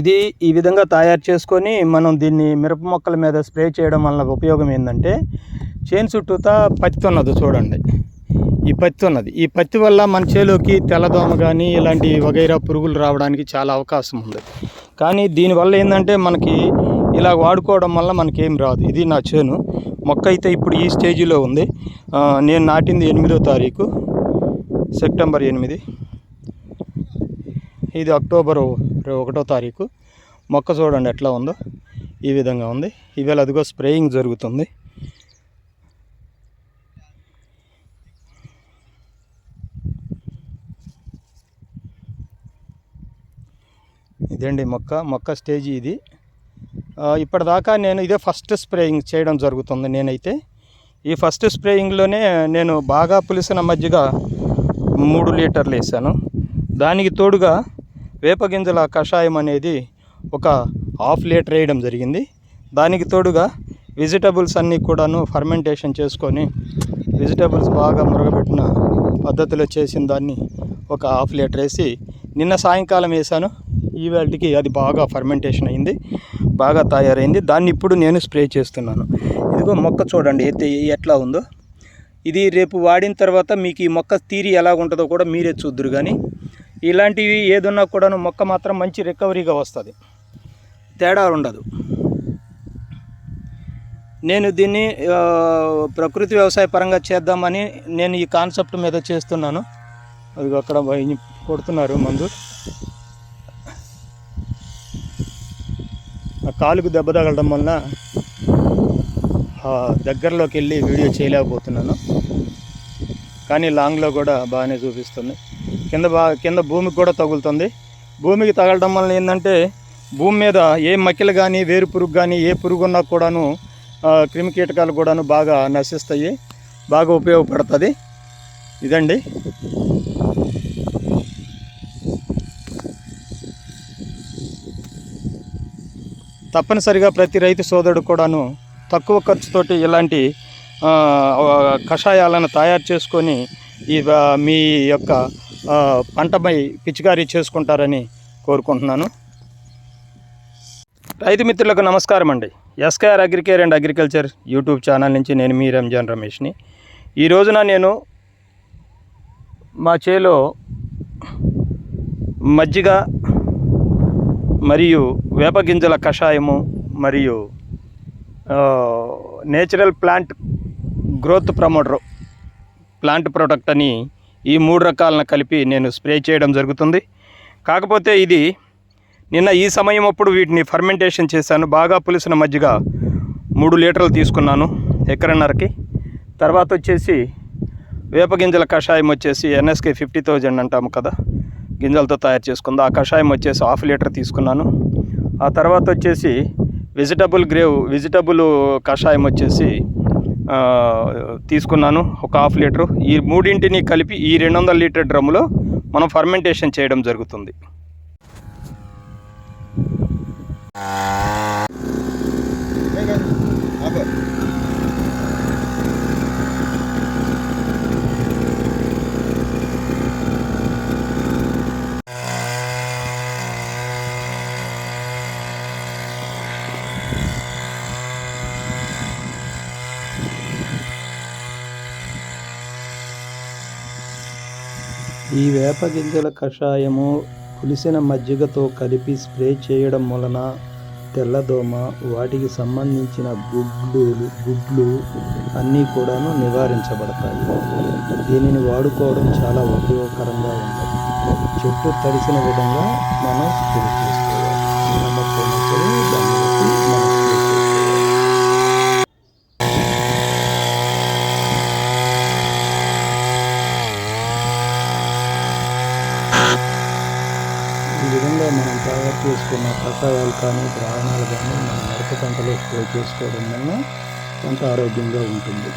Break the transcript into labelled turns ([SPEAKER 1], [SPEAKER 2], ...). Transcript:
[SPEAKER 1] ఇది ఈ విధంగా తయారు చేసుకొని మనం దీన్ని మిరప మొక్కల మీద స్ప్రే చేయడం వల్ల ఉపయోగం ఏంటంటే చేను చుట్టూతా పత్తి ఉన్నది చూడండి. ఈ పత్తి ఉన్నది. ఈ పత్తి వల్ల మన చేలోకి తెల్లదోమ కానీ ఇలాంటి వగైరా పురుగులు రావడానికి చాలా అవకాశం ఉంది. కానీ దీనివల్ల ఏంటంటే మనకి ఇలా వాడుకోవడం వల్ల మనకి ఏం రాదు. ఇది నా చేను. మొక్క అయితే ఇప్పుడు ఈ స్టేజిలో ఉంది. నేను నాటింది ఎనిమిదో తారీఖు సెప్టెంబర్ ఎనిమిది. ఇది అక్టోబర్ ఒకటో తారీఖు. మొక్క చూడండి ఎట్లా ఉందో. ఈ విధంగా ఉంది. ఈవేళ అదిగో స్ప్రేయింగ్ జరుగుతుంది. ఇదండి మొక్క? మొక్క స్టేజ్ ఇది. ఇప్పటిదాకా నేను ఇదే ఫస్ట్ స్ప్రేయింగ్ చేయడం జరుగుతుంది నేనైతే. ఈ ఫస్ట్ స్ప్రేయింగ్లోనే నేను బాగా పులిసిన మధ్యగా మూడు లీటర్లు వేసాను. దానికి తోడుగా వేపగింజల కషాయం అనేది ఒక హాఫ్ లీటర్ వేయడం జరిగింది. దానికి తోడుగా వెజిటబుల్స్ అన్నీ కూడాను ఫర్మెంటేషన్ చేసుకొని వెజిటబుల్స్ బాగా మురగబెట్టిన పద్ధతిలో చేసిన దాన్ని ఒక హాఫ్ లీటర్ వేసి నిన్న సాయంకాలం వేసాను ఈవేళకి అది బాగా ఫర్మెంటేషన్ అయింది బాగా తయారైంది. దాన్ని ఇప్పుడు నేను స్ప్రే చేస్తున్నాను. ఇదిగో మొక్క చూడండి అయితే ఎట్లా ఉందో. ఇది రేపు వాడిన తర్వాత మీకు ఈ మొక్క తీరి ఎలా ఉంటుందో కూడా మీరే చూద్దరు కానీ ఇలాంటివి ఏదున్నా కూడాను మొక్క మాత్రం మంచి రికవరీగా వస్తుంది. తేడా ఉండదు. నేను దీన్ని ప్రకృతి వ్యవసాయ పరంగా చేద్దామని నేను ఈ కాన్సెప్ట్ మీద చేస్తున్నాను. అది అక్కడ కొడుతున్నారు మందు ఆ కాలుకు దెబ్బ తగలడం వలన దగ్గరలోకి వెళ్ళి వీడియో చేయలేకపోతున్నాను. కానీ లాంగ్లో కూడా బాగానే చూపిస్తుంది. కింద బా కింద భూమికి కూడా తగులుతుంది. భూమికి తగలడం వల్ల ఏంటంటే భూమి మీద ఏ మక్కిలు కానీ వేరు పురుగు కానీ ఏ పురుగు ఉన్నా కూడాను క్రిమి కీటకాలు కూడాను బాగా నశిస్తాయి. బాగా ఉపయోగపడుతుంది. ఇదండి. తప్పనిసరిగా ప్రతి రైతు సోదరుడు కూడాను తక్కువ ఖర్చుతోటి ఇలాంటి కషాయాలను తయారు చేసుకొని ఈ మీ యొక్క పంటపై పిచికారీ చేసుకుంటారని కోరుకుంటున్నాను. రైతు మిత్రులకు నమస్కారం అండి. SKR Agricare and agriculture YouTube channel నుంచి నేను మీ రంజాన్ రమేష్ని. ఈ రోజున నేను మా చేలో మజ్జిగ మరియు వేప గింజల కషాయము మరియు natural plant growth promoter plant product అని ఈ మూడు రకాలను కలిపి నేను స్ప్రే చేయడం జరుగుతుంది. కాకపోతే ఇది నిన్న ఈ సమయం అప్పుడు వీటిని ఫర్మెంటేషన్ చేశాను. బాగా పులిసిన మజ్జిగ మూడు లీటర్లు తీసుకున్నాను ఎకరన్నరకి. తర్వాత వచ్చేసి వేప గింజల కషాయం వచ్చేసి ఎన్ఎస్కే ఫిఫ్టీ థౌజండ్ అంటాము కదా. గింజలతో తయారు చేసుకుంది. ఆ కషాయం వచ్చేసి హాఫ్ లీటర్ తీసుకున్నాను. ఆ తర్వాత వచ్చేసి వెజిటబుల్ గ్రేవ్ వెజిటబుల్ కషాయం వచ్చేసి తీసుకున్నాను ఒక హాఫ్ లీటరు. ఈ మూడింటిని కలిపి ఈ రెండు వందల లీటర్ డ్రమ్ములో మనం ఫర్మెంటేషన్ చేయడం జరుగుతుంది. ఈ వేప గింజల కషాయము పులిసిన మజ్జిగతో కలిపి స్ప్రే చేయడం వలన తెల్లదోమ వాటికి సంబంధించిన గుడ్లు గుడ్లు అన్నీ కూడాను నివారించబడతాయి. దీనిని వాడుకోవడం చాలా ఉపయోగకరంగా ఉంటుంది. చెట్టు తడిసిన విధంగా మనం స్ప్రే చేస్తాం నమ్మకపోయినప్పుడు దాన్ని బట్టి మనం స్ప్రే చేసుకోవాలి ఈ విధంగా మనం తయారు చేసుకున్న కషాయాలు కానీ ద్రావణాలు కానీ మన మిరప పంటలో స్ప్రే చేసుకోవడం వల్ల పంట ఆరోగ్యంగా ఉంటుంది.